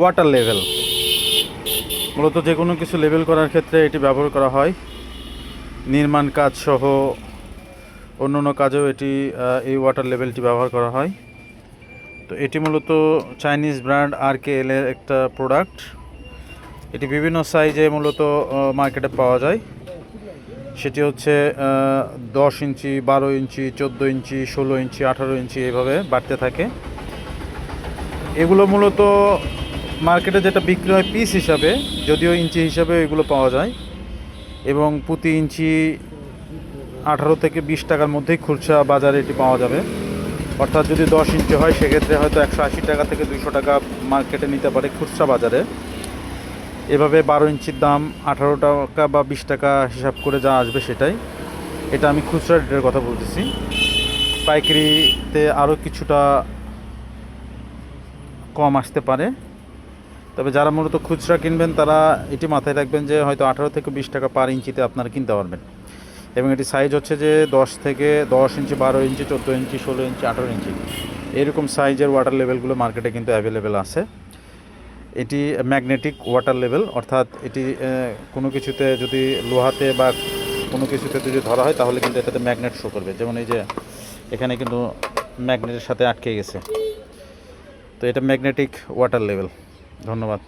Water level মূলত যে কোনো কিছু লেভেল করার ক্ষেত্রে এটি ব্যবহার করা হয়। নির্মাণ কাজ সহ অন্য অন্য কাজেও এটি এই ওয়াটার লেভেলটি ব্যবহার করা হয়। তো এটি মূলত চাইনিজ ব্র্যান্ড আর কে এর একটা প্রোডাক্ট এটি বিভিন্ন সাইজে মূলত মার্কেটে পাওয়া যায়। সেটি হচ্ছে দশ ইঞ্চি, বারো ইঞ্চি, চোদ্দ ইঞ্চি, ষোলো ইঞ্চি, আঠারো ইঞ্চি এইভাবে বাড়তে থাকে। এগুলো মূলত মার্কেটে যেটা বিক্রি হয় পিস হিসাবে, যদিও ইঞ্চি হিসাবে এগুলো পাওয়া যায়, এবং প্রতি ইঞ্চি আঠারো থেকে বিশ টাকার মধ্যেই খুচরা বাজারে এটি পাওয়া যাবে। অর্থাৎ যদি দশ ইঞ্চি হয়, সেক্ষেত্রে হয়তো একশো আশি টাকা থেকে দুশো টাকা মার্কেটে নিতে পারে খুচরা বাজারে। এভাবে বারো ইঞ্চির দাম আঠারো টাকা বা বিশ টাকা হিসাব করে যা আসবে সেটাই। এটা আমি খুচরা রেটের কথা বলতেছি। পাইকারিতে আরও কিছুটা কম আসতে পারে। তবে যারা মূলত খুচরা কিনবেন, তারা এটি মাথায় রাখবেন যে হয়তো আঠারো থেকে বিশ টাকা পার ইঞ্চিতে আপনারা কিনতে পারবেন। এবং এটি সাইজ হচ্ছে যে দশ থেকে দশ ইঞ্চি, বারো ইঞ্চি, চোদ্দ ইঞ্চি, ষোলো ইঞ্চি, আঠারো ইঞ্চি। এরকম সাইজের ওয়াটার লেভেলগুলো মার্কেটে কিন্তু অ্যাভেলেবেল আছে। এটি ম্যাগনেটিক ওয়াটার লেভেল অর্থাৎ এটি কোনো কিছুতে যদি লোহাতে বা কোনো কিছুতে যদি ধরা হয়, তাহলে কিন্তু এটাতে ম্যাগনেট শো করবে। যেমন এই যে, এখানে কিন্তু ম্যাগনেটের সাথে আটকে গেছে। তো এটা ম্যাগনেটিক ওয়াটার লেভেল ধন্যবাদ।